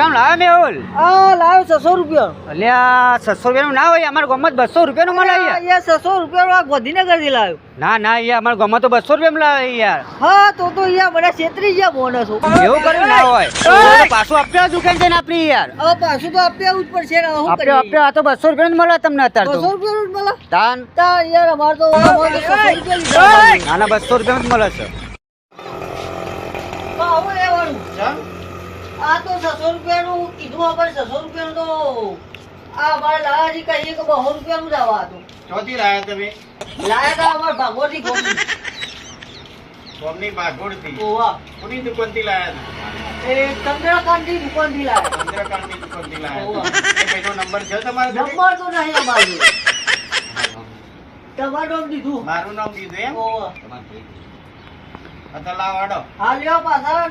કેમ લાવે મેહુલ આ લાવ્યો છસો રૂપિયા અલ્યા છસો રૂપિયાનું ના હોય અમારા ગામમાં બસો રૂપિયાનું યાર અહીંયા. છસો રૂપિયા આ ગાંધીનગરથી લાવ્યો. ના ના અહીંયા અમારા ગામમાં તો બસો રૂપિયામાં લાવે યાર હા તો તો અહીંયા બધા છેતરી ગયા બોનસ એવું કર્યું ના હોય. પાછું આપ્યા દુકાન છે ને આપણી યાર. હવે પાછું તો આપ્યા જ પડશે ને આપ્યા આ તો બસો રૂપિયાનું જ મળે તમને અત્યારે બસો તો જ મળે? તાન. તા યાર અમારે તો ના ના બસો રૂપિયામાં જ મળે છે. હા, હવે લેવાનું. આ તો છસો રૂપિયાનું કીધું આપણે છસો રૂપિયાનું તો આ અમારે લાલાજી કહીએ કે બસો રૂપિયાનું જ આવા હતું ચોથી લાયા તમે લાયા તા અમારે ભાગવતી ગોમતી. સોમની ભાગોળથી ઓવા. કોની દુકાનથી લાયા એ ચંદ્રકાંતની દુકાનથી લાયા ચંદ્રકાંતની દુકાનથી. લાયા એ ભાઈનો નંબર છે તમારે? નંબર તો નહીં અમારે તમારું નામ દીધું મારું નામ દીધું એમ ઓવા. તમારું લાવ આડો હા લ્યો પાછા!